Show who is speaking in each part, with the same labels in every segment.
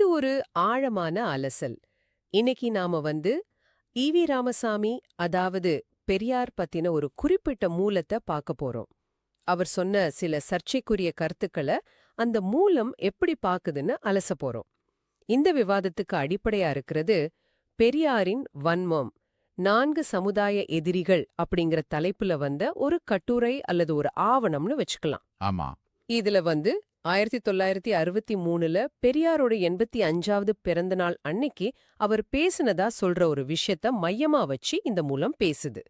Speaker 1: இது ஒரு ஆழமான அலசல். இன்னைக்கு நாம வந்து ஈவி ராமசாமி அதாவது பெரியார் பத்தின ஒரு குறிப்பிட்ட மூலத்தை பார்க்க போறோம். அவர் சொன்ன சில சர்ச்சைக்குரிய கருத்துக்களை அந்த மூலம் எப்படி பாக்குதுன்னு அலச போறோம். இந்த விவாதத்துக்கு அடிப்படையா இருக்கிறது பெரியாரின் வன்மம் நான்கு சமுதாய எதிரிகள் அப்படிங்கிற தலைப்புல வந்த ஒரு கட்டுரை அல்லது ஒரு ஆவணம்னு வச்சுக்கலாம்.
Speaker 2: ஆமா.
Speaker 1: இதுல வந்து ஆயிரத்தி தொள்ளாயிரத்தி அறுபத்தி மூணுல பெரியாரோட எண்பத்தி அஞ்சாவது பிறந்த நாள் அன்னைக்கு அவர் பேசினதா சொல்ற ஒரு விஷயத்த மையமா வச்சு இந்த மூலம் பேசுது.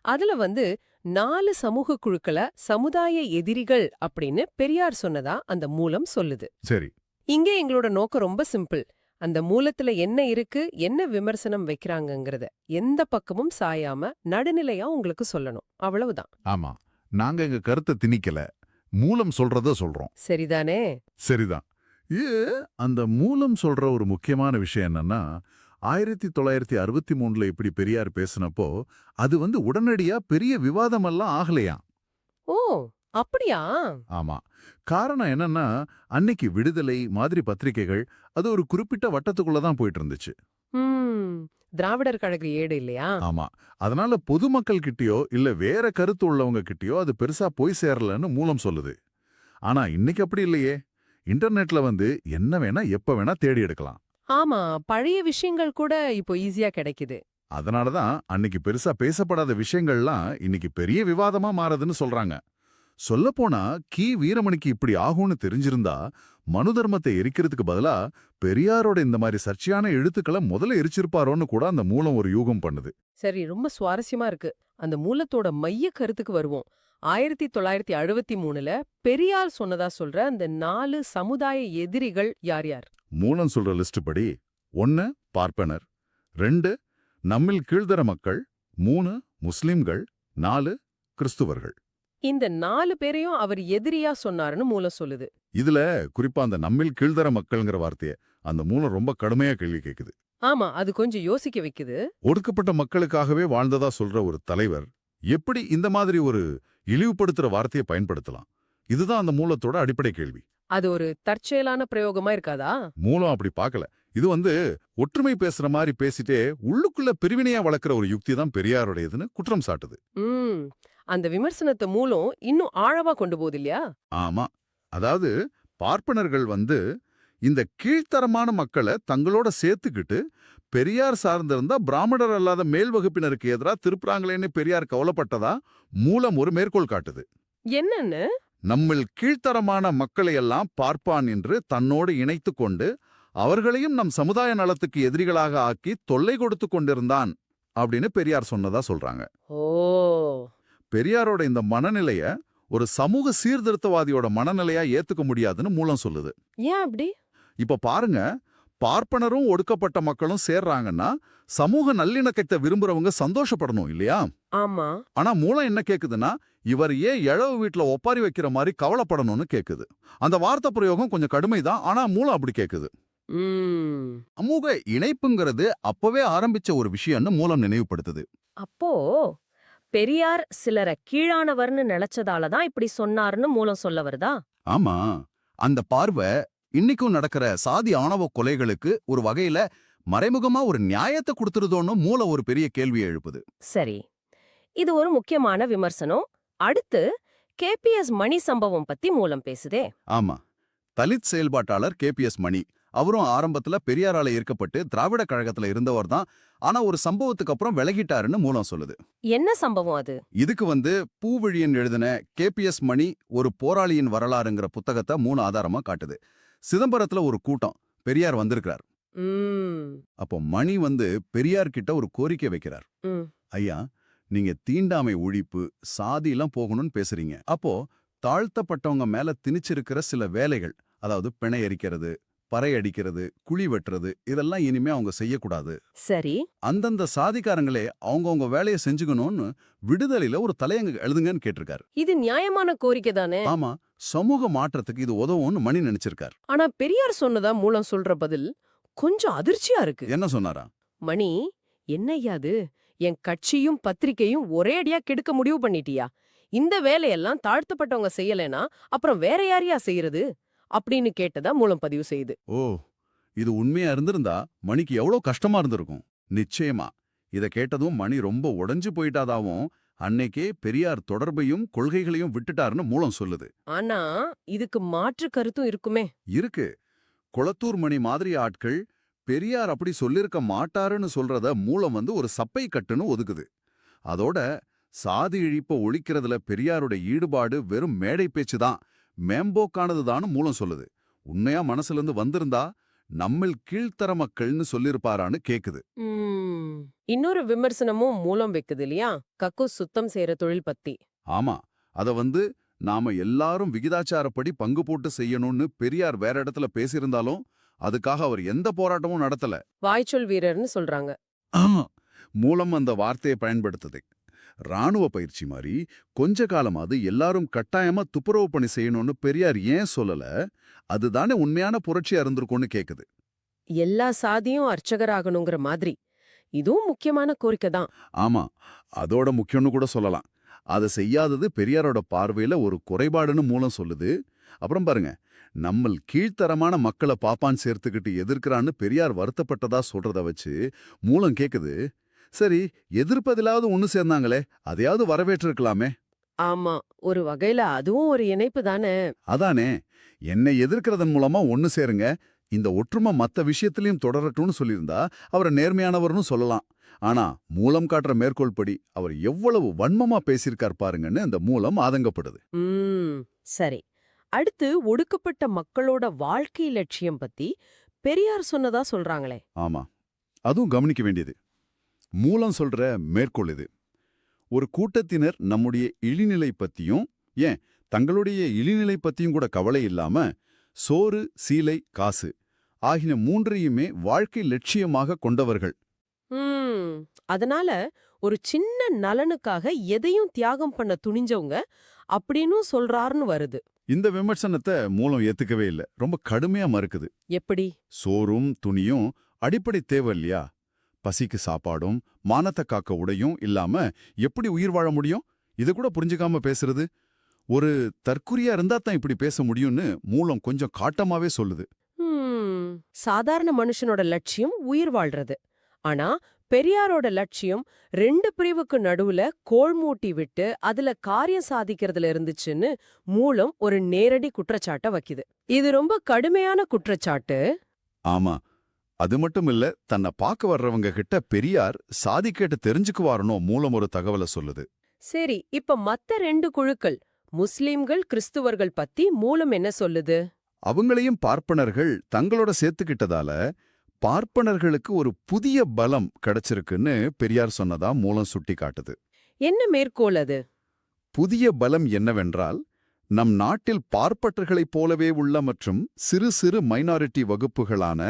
Speaker 1: அதுல வந்து நாலு சமூக குழுக்கள சமுதாய எதிரிகள் அப்படின்னு பெரியார் சொன்னதா அந்த மூலம் சொல்லுது.
Speaker 2: சரி.
Speaker 1: இங்கே எங்களோட நோக்கம் ரொம்ப சிம்பிள். அந்த மூலத்துல என்ன இருக்கு என்ன விமர்சனம் வைக்கிறாங்கங்கறத எந்த பக்கமும் சாயாம நடுநிலையா உங்களுக்கு சொல்லணும். அவ்வளவுதான்.
Speaker 2: ஆமா. நாங்க எங்க கருத்தை திணிக்கல. மூலம் சொல்றத சொல்றோம்.
Speaker 1: சரிதானே?
Speaker 2: சரிதான். ஏ அந்த மூலம் சொல்ற ஒரு முக்கியமான விஷயம் என்னன்னா ஆயிரத்தி தொள்ளாயிரத்தி அறுபத்தி மூணுல இப்படி பெரியார் பேசினப்போ அது வந்து உடனடியா பெரிய விவாதமெல்லாம் ஆகலையாம்
Speaker 1: ஓ அப்படியா?
Speaker 2: ஆமா. காரணம் என்னன்னா அன்னைக்கு விடுதலை மாதிரி பத்திரிகைகள் அது ஒரு குறிப்பிட்ட வட்டத்துக்குள்ள தான் போயிட்டு இருந்துச்சு.
Speaker 1: திராவிடர் கழக ஏடு இல்லையா?
Speaker 2: ஆமா. அதனால பொதுமக்கள் கிட்டயோ இல்ல வேற கருத்து உள்ளவங்க கிட்டயோ அது பெருசா போய் சேரலன்னு மூலம் சொல்லுது. ஆனா இன்னைக்கு அப்படி இல்லையே. இன்டர்நெட்ல வந்து என்ன வேணா எப்ப வேணா தேடி எடுக்கலாம்.
Speaker 1: ஆமா. பழைய விஷயங்கள் கூட இப்போ ஈஸியா கிடைக்குது.
Speaker 2: அதனாலதான் அன்னைக்கு பெருசா பேசப்படாத விஷயங்கள்லாம் இன்னைக்கு பெரிய விவாதமா மாறுதுன்னு சொல்றாங்க. சொல்லப்போனா கி. வீரமணிக்கு இப்படி ஆகும்னு தெரிஞ்சிருந்தா மனு தர்மத்தை எரிக்கிறதுக்கு பதிலா பெரியாரோட இந்த மாதிரி சர்ச்சையான எழுத்துக்களை முதல்ல எரிச்சிருப்பாரோன்னு கூட அந்த மூலம் ஒரு யூகம் பண்ணுது.
Speaker 1: சரி ரொம்ப சுவாரஸ்யமா இருக்கு. அந்த மூலத்தோட மைய கருத்துக்கு வருவோம். ஆயிரத்தி தொள்ளாயிரத்தி அறுபத்தி மூணுல பெரியார் சொன்னதா சொல்ற அந்த நாலு சமுதாய எதிரிகள் யார் யார்?
Speaker 2: மூலம் சொல்ற லிஸ்ட் படி ஒன்னு பார்ப்பனர். ரெண்டு நம்மில் கீழ்தர மக்கள். மூணு முஸ்லிம்கள். நாலு கிறிஸ்துவர்கள்.
Speaker 1: இந்த நாலு பேரையும் அவர் எதிரியா சொன்னாருன்னு மூலம் சொல்லுது.
Speaker 2: இதுல குறிப்பா அந்த நம்மில் கீழ்தர மக்கள்ங்கிற வார்த்தைய அந்த மூலம் ரொம்ப கடுமையா கேள்வி கேக்குது.
Speaker 1: ஆமா அது கொஞ்சம் யோசிக்க வைக்குது.
Speaker 2: ஒடுக்கப்பட்ட மக்களுக்காகவே வாழ்ந்ததா சொல்ற ஒரு தலைவர் எப்படி இந்த மாதிரி ஒரு இழிவுபடுத்துற வார்த்தையை பயன்படுத்தலாம்? இதுதான் அந்த மூலத்தோட அடிப்படை கேள்வி.
Speaker 1: அது ஒரு தற்செயலான பிரயோகமா இருக்காதா?
Speaker 2: மூலம் அப்படி பார்க்கல இது வந்து ஒற்றுமை பேசுற மாதிரி பேசிட்டே உள்ளுக்குள்ள பிரிவினையா வளர்க்குற ஒரு யுக்தி தான் பெரியாருடையதுன்னு குற்றம் சாட்டுது.
Speaker 1: அந்த விமர்சனத்தை மூலம் இன்னும் ஆழமா கொண்டு போகுது இல்லையா
Speaker 2: ஆமா. அதாவது பார்ப்பனர்கள் வந்து இந்த கீழ்த்தரமான மக்களை தங்களோட சேர்த்துக்கிட்டு பெரியார் சார்ந்திருந்தா பிராமணர் அல்லாத மேல் வகுப்பினருக்கு எதிரா திருப்புறாங்களேன்னு பெரியார் கவலைப்பட்டதா மூலம் ஒரு மேற்கோள் காட்டுது.
Speaker 1: என்னன்னு?
Speaker 2: நம்மில் கீழ்த்தரமான மக்களையெல்லாம் பார்ப்பான் என்று தன்னோடு இணைத்து கொண்டு அவர்களையும் நம் சமுதாய நலத்துக்கு எதிரிகளாக ஆக்கி தொல்லை கொடுத்து கொண்டிருந்தான் அப்படின்னு பெரியார் சொன்னதா சொல்றாங்க.
Speaker 1: ஓ.
Speaker 2: பெரியாரோட இந்த மனநிலைய ஒரு சமூக சீர்திருத்தவாதியோட மனநிலையா ஏத்துக்க முடியாதுன்னு மூலம் சொல்லுது.
Speaker 1: ஏன் அப்படி?
Speaker 2: இப்ப பாருங்க பார்ப்பனரும் ஒடுக்கப்பட்ட மக்களும் சேர்றாங்கன்னா சமூக நல்லிணக்கத்தை விரும்புறவங்க சந்தோஷப்படணும் இல்லையா?
Speaker 1: ஆமா.
Speaker 2: ஆனா மூலம் என்ன கேக்குதுன்னா இவர் ஏன் எழவு வீட்ல ஒப்பாரி வைக்கிற மாதிரி கவலைப்படணும்னு கேக்குது. அந்த வார்த்தை பிரயோகம் கொஞ்சம் கடுமைதான் ஆனா மூலம் அப்படி கேக்குது. சமூக இணைப்புங்கிறது அப்பவே ஆரம்பிச்ச ஒரு விஷயம்னு மூலம் நினைவுபடுத்துது.
Speaker 3: அப்போ பெரியார் சிலரை கீழானவர்னு நினைச்சதால தான் இப்படி சொன்னாருன்னு மூலம் சொல்ல வருதா?
Speaker 2: ஆமா. அந்த பார்வை இன்னைக்கும் நடக்கிற சாதி ஆணவ கொலைகளுக்கு ஒரு வகையில மறைமுகமா ஒரு நியாயத்தை கொடுத்துருதோன்னு மூல ஒரு பெரிய கேள்வியை எழுப்புது.
Speaker 3: சரி. இது ஒரு முக்கியமான விமர்சனம். அடுத்து கேபிஎஸ் மணி சம்பவம் பத்தி மூலம் பேசுதே.
Speaker 2: ஆமா. தலித் செயல்பாட்டாளர் கேபிஎஸ் மணி அவரும் ஆரம்பத்துல பெரியாரால ஈர்க்கப்பட்டு திராவிட கழகத்துல இருந்தவர் தான். ஆனா ஒரு சம்பவத்துக்கு அப்புறம் விலகிட்டாருன்னு மூலம் சொல்லுது.
Speaker 3: என்ன சம்பவம் அது?
Speaker 2: இதுக்கு வந்து பூவழியன் எழுதின கேபிஎஸ் மணி ஒரு போராளியின் வரலாறுங்கிற புத்தகத்தை மூணு ஆதாரமா காட்டுது. சிதம்பரத்துல ஒரு கூட்டம். பெரியார் வந்திருக்கிறார். அப்போ மணி வந்து பெரியார் கிட்ட ஒரு கோரிக்கை வைக்கிறார். ஐயா நீங்க தீண்டாமை ஒழிப்பு சாதியெல்லாம் போகணும்னு பேசுறீங்க. அப்போ தாழ்த்தப்பட்டவங்க மேல திணிச்சிருக்கிற சில வேலைகள் அதாவது பிணை எரிக்கிறது பறை அடிக்கிறது குழி வெட்டுறது இதெல்லாம் இனிமே அவங்க செய்யக்கூடாது.
Speaker 3: சரி.
Speaker 2: அந்தந்த சாதிக்காரங்களே அவங்கவங்க வேலையை செஞ்சுக்கணும்னு விடுதலையில ஒரு தலையங்க எழுதுங்கன்னு கேட்டிருக்காரு.
Speaker 1: இது நியாயமான கோரிக்கை தானே?
Speaker 2: ஆமா சமூக மாற்றத்துக்கு இது உதவும்னு மணி நினைச்சிருக்கார்.
Speaker 1: ஆனா பெரியார் சொன்னதா மூலம் சொல்ற பதில் கொஞ்சம் அதிர்ச்சியா இருக்கு.
Speaker 2: என்ன சொன்னாரா?
Speaker 1: மணி என்னய்யா அது? என் கட்சியும் பத்திரிக்கையும் ஒரே அடியா கெடுக்க முடிவு பண்ணிட்டியா? இந்த வேலையெல்லாம் தாழ்த்தப்பட்டவங்க செய்யலைனா அப்புறம் வேற யாரையா செய்யறது? அப்படின்னு கேட்டதா மூலம் பதிவு செய்யுது
Speaker 2: ஓ இது உண்மையா இருந்திருந்தா மணிக்கு எவ்வளோ கஷ்டமா இருந்திருக்கும். நிச்சயமா. இத கேட்டதும் மணி ரொம்ப உடைஞ்சு போயிட்டாதாவும் அன்னைக்கே பெரியார் தொடர்பையும் கொள்கைகளையும் விட்டுட்டாருன்னு மூலம் சொல்லுது.
Speaker 1: ஆனா இதுக்கு மாற்று கருத்தும் இருக்குமே.
Speaker 2: இருக்கு. குளத்தூர் மணி மாதிரி ஆட்கள் பெரியார் அப்படி சொல்லிருக்க மாட்டாருன்னு சொல்றத மூலம் வந்து ஒரு சப்பை கட்டுன்னு ஒதுக்குது. அதோட சாதி இழிப்ப ஒழிக்கிறதுல பெரியாரோட ஈடுபாடு வெறும் மேடை பேச்சு தான் மேம்போக்கானதுதான்னு மூலம் சொல்லுது. உண்மையா மனசுல இருந்து வந்திருந்தா நம்மில் கீழ்த்தர மக்கள்னு சொல்லிருப்பாரான்னு கேக்குது.
Speaker 1: இன்னொரு விமர்சனமும் மூலம் வைக்குது இல்லையா? கக்கூஸ் சுத்தம் செய்யற தொழில் பத்தி.
Speaker 2: ஆமா. அத வந்து நாம எல்லாரும் விகிதாச்சாரப்படி பங்கு போட்டு செய்யணும்னு பெரியார் வேற இடத்துல பேசியிருந்தாலும் அதுக்காக அவர் எந்த போராட்டமும் நடத்தல.
Speaker 1: வாய்ச்சொல் வீரர்னு சொல்றாங்க.
Speaker 2: மூலம் அந்த வார்த்தையை பயன்படுத்துது. ராணுவ பயிற்சி மாதிரி கொஞ்ச காலமாவது எல்லாரும் கட்டாயமா துப்புரவு பணி செய்யணும்னு பெரியார் ஏன் சொல்லல? அதுதானே உண்மையான புரட்சியா இருந்திருக்கும்னு கேக்குது.
Speaker 1: எல்லா சாதியும் அர்ச்சகராகணுங்கிற மாதிரி. இதுவும் முக்கியமான கோரிக்கை தான்.
Speaker 2: ஆமா அதோட முக்கியம்னு கூட சொல்லலாம். அதை செய்யாதது பெரியாரோட பார்வையில ஒரு குறைபாடுன்னு மூலம் சொல்லுது. அப்புறம் பாருங்க நம்மள் கீழ்த்தரமான மக்களை பாப்பான் சேர்த்துக்கிட்டு எதிர்க்கிறான்னு பெரியார் வருத்தப்பட்டதா சொல்றத வச்சு மூலம் கேக்குது சரி எதிர்ப்பதிலாவது ஒண்ணு சேர்ந்தாங்களே அதையாவது வரவேற்றிருக்கலாமே.
Speaker 1: ஆமா ஒரு வகையில அதுவும் ஒரு இணைப்பு தானே.
Speaker 2: அதானே என்னை எதிர்க்கிறதன் மூலமா ஒண்ணு சேருங்க இந்த ஒற்றுமை மத்த விஷயத்திலையும் தொடரட்டும்னு சொல்லியிருந்தா அவரை நேர்மையானவர்னு சொல்லலாம். ஆனா மூலம் காட்டுற மேற்கோள் படி அவர் எவ்வளவு வன்மமா பேசியிருக்கார் பாருங்கன்னு அந்த மூலம் ஆதங்கப்படுது.
Speaker 1: சரி. அடுத்து ஒடுக்கப்பட்ட மக்களோட வாழ்க்கை லட்சியம் பத்தி பெரியார் சொன்னதா சொல்றாங்களே.
Speaker 2: ஆமா அதுவும் கவனிக்க வேண்டியது. மூலம் சொல்ற மேற்கோள் இது. ஒரு கூட்டத்தினர் நம்முடைய இழிநிலை பத்தியும் ஏன் தங்களுடைய இழிநிலை பத்தியும் கூட கவலை இல்லாம சோறு சீலை காசு ஆகிய மூன்றையுமே வாழ்க்கை லட்சியமாக கொண்டவர்கள்.
Speaker 1: அதனால ஒரு சின்ன நலனுக்காக எதையும் தியாகம் பண்ண துணிஞ்சவங்க அப்படின்னும் சொல்றாருன்னு வருது.
Speaker 2: இந்த விமர்சனத்தை மூலம் ஏத்துக்கவே இல்ல. ரொம்ப கடுமையா மறுக்குது.
Speaker 1: எப்படி?
Speaker 2: சோறும் துணியும் அடிப்படை தேவை இல்லையா? பசிக்கு சாப்பாடும் மானத்தை காக்க உடையும் இல்லாம எப்படி உயிர் வாழ முடியும்? இது கூட புரிஞ்சுக்காம பேசுறது. ஒரு தற்குறியா இருந்தா தான் இப்படி பேச முடியும்னு மூலம் கொஞ்சம் காட்டமாவே சொல்லுது.
Speaker 1: சாதாரண மனுஷனோட லட்சியம் உயிர் வாழ்றது. ஆனா பெரியாரோட லட்சியம் ரெண்டு பிரிவுக்கு நடுவுல கோள் மூட்டி விட்டு அதுல காரியம் சாதிக்கிறதுல இருந்துச்சுன்னு மூலம் ஒரு நேரடி குற்றச்சாட்டை வைக்குது. இது ரொம்ப கடுமையான குற்றச்சாட்டு.
Speaker 2: ஆமா. அது மட்டும் இல்ல தன்னை பார்க்க வர்றவங்க கிட்ட பெரியார் சாதி கேட்டு தெரிஞ்சுக்குவாருனோ மூலம் ஒரு தகவலை சொல்லுது.
Speaker 1: சரி இப்ப மத்த ரெண்டு குழுக்கள் முஸ்லிம்கள் கிறிஸ்துவர்கள் பத்தி மூலம் என்ன சொல்லுது?
Speaker 2: அவங்களையும் பார்ப்பனர்கள் தங்களோட சேர்த்துக்கிட்டதால பார்ப்பனர்களுக்கு ஒரு புதிய பலம் கிடைச்சிருக்குன்னு பெரியார் சொன்னதா மூலம் சுட்டி காட்டுது.
Speaker 1: என்ன மேற்கோள் அது?
Speaker 2: புதிய பலம் என்னவென்றால் நம் நாட்டில் பார்ப்பட்டர்களைப் போலவே உள்ள மற்றும் சிறு சிறு மைனாரிட்டி வகுப்புகளான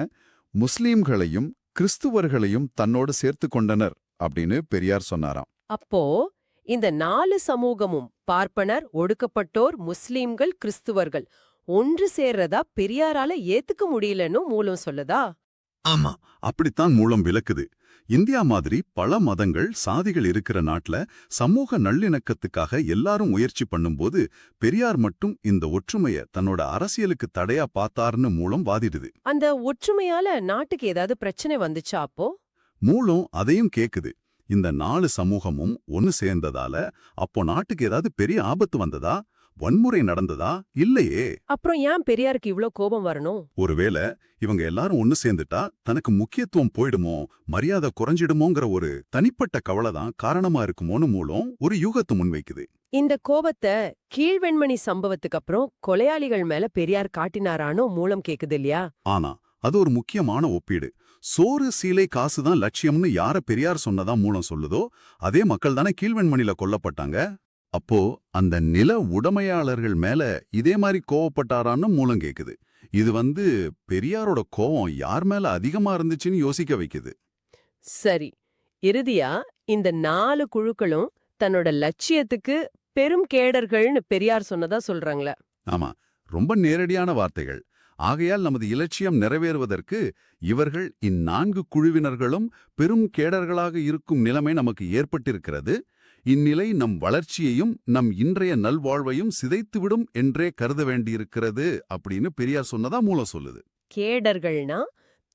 Speaker 2: முஸ்லீம்களையும் கிறிஸ்துவர்களையும் தன்னோடு சேர்த்து கொண்டனர் அப்படின்னு பெரியார் சொன்னாராம்.
Speaker 1: அப்போ இந்த நாலு சமூகமும் பார்ப்பனர் ஒடுக்கப்பட்டோர் முஸ்லீம்கள் கிறிஸ்துவர்கள். ஒன்று சேர்றதா பெரியாரால ஏத்துக்க முடியலன்னு மூலம் சொல்லுதா?
Speaker 2: ஆமா அப்படித்தான் மூலம் விளக்குது. இந்தியா மாதிரி பல மதங்கள் சாதிகள் இருக்கிற நாட்டுல சமூக நல்லிணக்கத்துக்காக எல்லாரும் முயற்சி பண்ணும்போது பெரியார் மட்டும் இந்த ஒற்றுமைய தன்னோட அரசியலுக்கு தடையா பார்த்தார்னு மூலம் வாதிடுது.
Speaker 1: அந்த ஒற்றுமையால நாட்டுக்கு ஏதாவது பிரச்சனை வந்துச்சா அப்போ?
Speaker 2: மூலம் அதையும் கேக்குது. இந்த நாலு சமூகமும் ஒன்னு சேர்ந்ததால அப்போ நாட்டுக்கு ஏதாவது பெரிய ஆபத்து வந்ததா? வன்முறை நடந்ததா? இல்லையே.
Speaker 1: அப்புறம் ஏன் பெரியாருக்கு இவ்ளோ கோபம் வரணும்?
Speaker 2: ஒருவேளை இவங்க எல்லாரும் ஒன்னு சேர்ந்துட்டா தனக்கு முக்கியத்துவம் போயிடுமோ மரியாதை குறைஞ்சிடுமோங்கிற ஒரு தனிப்பட்ட கவலை தான் காரணமா இருக்குமோன்னு மூலம் ஒரு யூகத்தை முன்வைக்குது.
Speaker 1: இந்த கோபத்தை கீழ்வெண்மணி சம்பவத்துக்கு அப்புறம் கொலையாளிகள் மேல பெரியார் காட்டினாரானோ மூலம் கேக்குது இல்லையா?
Speaker 2: ஆனா அது ஒரு முக்கியமான ஒப்பீடு. சோறு சீலை காசு தான் லட்சியம்னு யார பெரியார் சொன்னதா மூலம் சொல்லுதோ அதே மக்கள் தானே கீழ்வெண்மணில கொல்லப்பட்டாங்க? அப்போ அந்த நில உடைமையாளர்கள் மேல இதே மாதிரி கோவப்பட்டாரான்னு மூலம் கேக்குது. இது வந்து பெரியாரோட கோவம் யார் மேல அதிகமா இருந்துச்சுன்னு யோசிக்க வைக்குது.
Speaker 1: சரி இறுதியா இந்த நாலு குழுக்களும் தன்னோட லட்சியத்துக்கு பெரும் கேடர்கள்னு பெரியார் சொன்னதா சொல்றாங்களே.
Speaker 2: ஆமா ரொம்ப நேரடியான வார்த்தைகள். ஆகையால் நமது இலட்சியம் நிறைவேறுவதற்கு இவர்கள் இந்நான்கு குழுவினர்களும் பெரும் கேடர்களாக இருக்கும் நிலைமை நமக்கு ஏற்பட்டிருக்கிறது. இந்நிலை நம் வளர்ச்சியையும் நம் இன்றைய நல்வாழ்வையும் சிதைத்துவிடும் என்றே கருத வேண்டியிருக்கிறது அப்படின்னு பெரியார் சொன்னதா மூலம் சொல்லுது.
Speaker 1: கேடர்கள்னா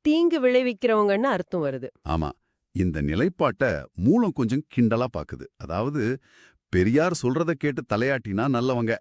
Speaker 1: தீங்கு விளைவிக்கிறவங்கன்னு அர்த்தம் வருது.
Speaker 2: ஆமா இந்த நிலைப்பாட்ட மூலம் கொஞ்சம் கிண்டலா பாக்குது. அதாவது பெரியார் சொல்றத கேட்டு தலையாட்டினா நல்லவங்க.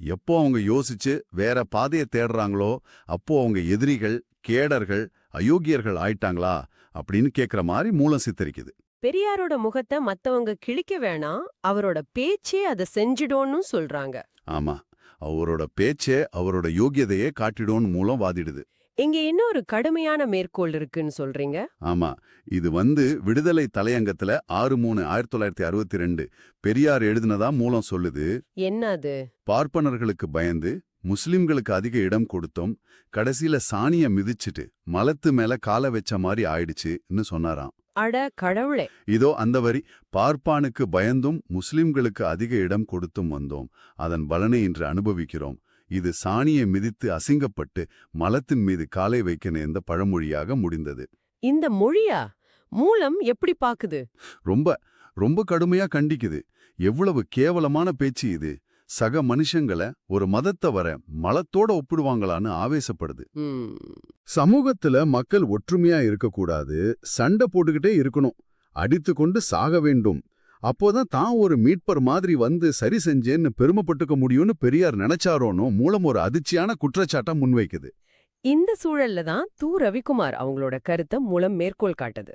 Speaker 2: எப்போ அவங்க யோசிச்சு வேற பாதையை தேடுறாங்களோ அப்போ அவங்க எதிரிகள் கேடர்கள் அயோக்கியர்கள் ஆயிட்டாங்களா அப்படின்னு கேக்குற மாதிரி மூலம் சித்தரிக்குது.
Speaker 1: பெரியாரோட முகத்தை மத்தவங்க கிழிக்க வேணாம் அவரோட பேச்சே அதை செஞ்சிடோன்னு சொல்றாங்க.
Speaker 2: ஆமா. அவரோட பேச்சே அவரோட யோகியதையே காட்டிடோன்னு மூலம் வாதிடுது.
Speaker 1: இங்க இன்னொரு கடுமையான மேற்கோள் இருக்குன்னு சொல்றீங்க.
Speaker 2: ஆமா. இது வந்து விடுதலை தலையங்கத்துல ஆறு மூணு ஆயிரத்தி தொள்ளாயிரத்தி அறுபத்தி ரெண்டு பெரியார் எழுதினதா மூலம் சொல்லுது.
Speaker 1: என்ன அது
Speaker 2: பார்ப்பனர்களுக்கு பயந்து முஸ்லிம்களுக்கு அதிக இடம் கொடுத்தோம் கடைசியில சாணிய மிதிச்சிட்டு மலத்து மேல கால வச்ச மாதிரி ஆயிடுச்சுன்னு சொன்னாராம்.
Speaker 1: அட கடவுளே.
Speaker 2: இதோ அந்த வரி பார்ப்பானுக்கு பயந்தும் முஸ்லிம்களுக்கு அதிக இடம் கொடுத்தும் வந்தோம். அதன் பலனை இன்று அனுபவிக்கிறோம். இது சாணியை மிதித்து அசிங்கப்பட்டு மலத்தின் மீது காலை வைக்க நேர்ந்த பழமொழியாக முடிந்தது.
Speaker 1: இந்த மொழியா? மூலம் எப்படி பாக்குது
Speaker 2: ரொம்ப ரொம்ப கடுமையா கண்டிக்குது. எவ்வளவு கேவலமான பேச்சு இது. சக மனுஷங்கள ஒரு மதத்தை வர மலத்தோட ஒப்பிடுவாங்களான்னு ஆவேசப்படுது. சமூகத்துல மக்கள் ஒற்றுமையா இருக்கக்கூடாது சண்டை போட்டுக்கிட்டே இருக்கணும் அடித்து கொண்டு சாக வேண்டும். அப்போதான் தான் ஒரு மீட்பர் மாதிரி வந்து சரி செஞ்சேன்னு பெருமைப்பட்டுக்க முடியும்னு பெரியார் நினைச்சாரோனோ மூலம் ஒரு அதிர்ச்சியான குற்றச்சாட்டை முன்வைக்குது.
Speaker 1: இந்த சூழல்ல தான் தூ ரவிக்குமார் அவங்களோட கருத்தை மூலம் மேற்கோள் காட்டுது.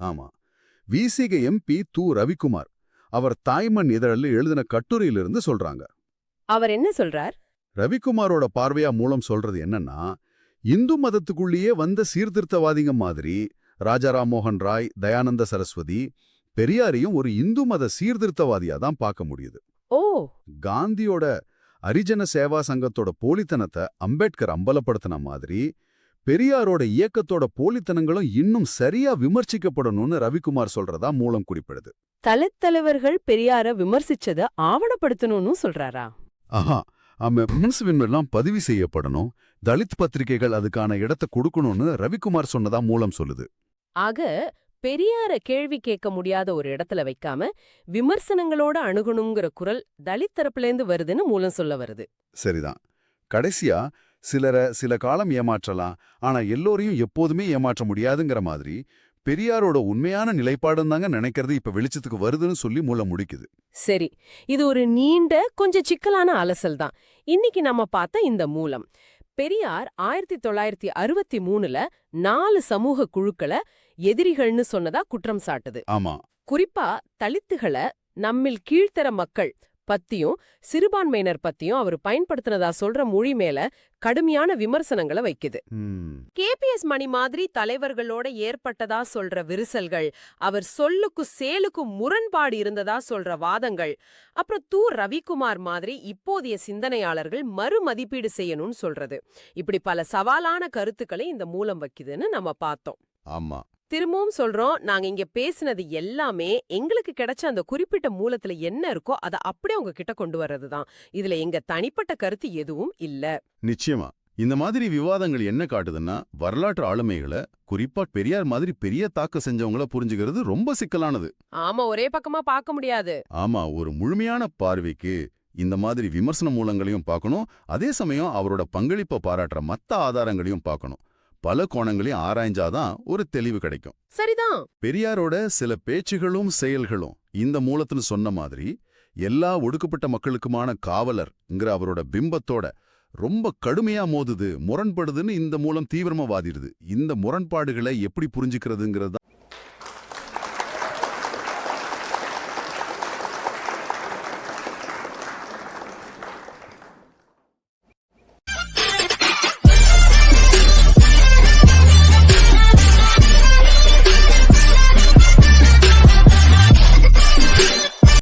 Speaker 2: ஆமா. விசிக எம்பி து ரவிக்குமார். அவர் தாய்மண் இதழில் எழுதின கட்டுரையிலிருந்து சொல்றாங்க.
Speaker 1: அவர் என்ன சொல்றார்?
Speaker 2: ரவிக்குமாரோட பார்வையா மூலம் சொல்றது என்னன்னா இந்து மதத்துக்குள்ளேயே வந்த சீர்திருத்தவாதிங்க மாதிரி ராஜாராம் மோகன் ராய் தயானந்த சரஸ்வதி பெரியாரையும் ஒரு இந்து மத சீர்திருத்தவாதியா தான் பார்க்க முடியுது.
Speaker 1: ஓ!
Speaker 2: காந்தியோட அரிஜன சேவா சங்கத்தோட போலித்தனத்தை அம்பேத்கர் அம்பலப்படுத்தின மாதிரி பெரியாரோட இயக்கத்தோட போலித்தனங்களும் இன்னும் சரியா விமர்சிக்கப்படணும்னு ரவிக்குமார் சொல்றதா மூலம் குறிப்பிடுது.
Speaker 1: தலத்தலைவர்கள் பெரியார விமர்சிச்சத ஆவணப்படுத்தணும்னு சொல்றாரா?
Speaker 2: ஆஹா முன்சுவின்மெல்லாம் பதிவு செய்யப்படணும். தலித் பத்திரிகைகள் அதுக்கான இடத்தை கொடுக்கணும்னு ரவிக்குமார் சொன்னதா மூலம் சொல்லுது.
Speaker 1: ஆக பெரியார கேள்வி கேட்க முடியாத ஒரு இடத்துல வைக்காம விமர்சனங்களோட அணுகணுங்கிற குரல் தலித் தரப்புலேந்து வருதுன்னு மூலம் சொல்ல வருது.
Speaker 2: சரிதான். கடைசியா சிலரை சில காலம் ஏமாற்றலாம் ஆனா எல்லோரையும் எப்போதுமே ஏமாற்ற முடியாதுங்கிற மாதிரி பெரியாரோட உண்மையான நிலைப்பாடுன்னு தாங்க நினைக்கிறது இப்ப வெளிச்சத்துக்கு வருதுன்னு சொல்லி மூலம் முடிக்குது.
Speaker 1: சரி இது ஒரு நீண்ட கொஞ்சம் சிக்கலான அலசல் தான். இன்னைக்கு நம்ம பார்த்த இந்த மூலம். பெரியார் ஆயிரத்தி தொள்ளாயிரத்தி அறுபத்தி மூணுல நாலு சமூக குழுக்களை எதிரிகள்னு சொன்னதா குற்றம் சாட்டுது.
Speaker 2: ஆமா.
Speaker 1: குறிப்பா தலித்துகளை நம்மில் கீழ்த்தர மக்கள் பத்தியும் சிறுபான்மையினர் பத்தியும் அவர் பயன்படுத்தினதா சொல்ற மொழி மேல கடுமையான விமர்சனங்களை வைக்குது. கேபிஎஸ் மணி மாதிரி தலைவர்களோட ஏற்பட்டதா சொல்ற விரிசல்கள் அவர் சொல்லுக்கும் சேலுக்கும் முரண்பாடு இருந்ததா சொல்ற வாதங்கள் அப்புறம் தூ ரவிக்குமார் மாதிரி இப்போதைய சிந்தனையாளர்கள் மறுமதிப்பீடு செய்யணும்னு சொல்றது. இப்படி பல சவாலான கருத்துக்களை இந்த மூலம் வைக்குதுன்னு நம்ம பார்த்தோம்.
Speaker 2: ஆமா.
Speaker 1: திரும்பவும் சொல்றோம் நாங்க இங்க பேசினது எல்லாமே எங்களுக்கு கிடைச்ச அந்த குறிப்பிட்ட மூலத்துல என்ன இருக்கோ அதை அப்படியே உங்க கிட்ட கொண்டு வர்றதுதான். இதுல எங்க தனிப்பட்ட கருத்து எதுவும் இல்ல.
Speaker 2: நிச்சயமா. இந்த மாதிரி விவாதங்கள் என்ன காட்டுதுன்னா வரலாற்று ஆளுமைகளை குறிப்பா பெரியார் மாதிரி பெரிய தாக்க செஞ்சவங்கள புரிஞ்சுக்கிறது ரொம்ப சிக்கலானது.
Speaker 1: ஆமா ஒரே பக்கமா பார்க்க முடியாது.
Speaker 2: ஆமா ஒரு முழுமையான பார்வைக்கு இந்த மாதிரி விமர்சன மூலங்களையும் பார்க்கணும். அதே சமயம் அவரோட பங்களிப்பை பாராட்டுற மத்த ஆதாரங்களையும் பார்க்கணும். பல கோணங்களையும் ஆராய்ஞ்சாதான் ஒரு தெளிவு கிடைக்கும்.
Speaker 1: சரிதான்.
Speaker 2: பெரியாரோட சில பேச்சுகளும் செயல்களும் இந்த மூலத்துல சொன்ன மாதிரி எல்லா ஒடுக்கப்பட்ட மக்களுக்குமான காவலர்ங்கிற அவரோட பிம்பத்தோட ரொம்ப கடுமையா மோதுது முரண்படுதுன்னு இந்த மூலம் தீவிரமா வாதிடுது. இந்த முரண்பாடுகளை எப்படி புரிஞ்சுக்கிறதுங்கிறது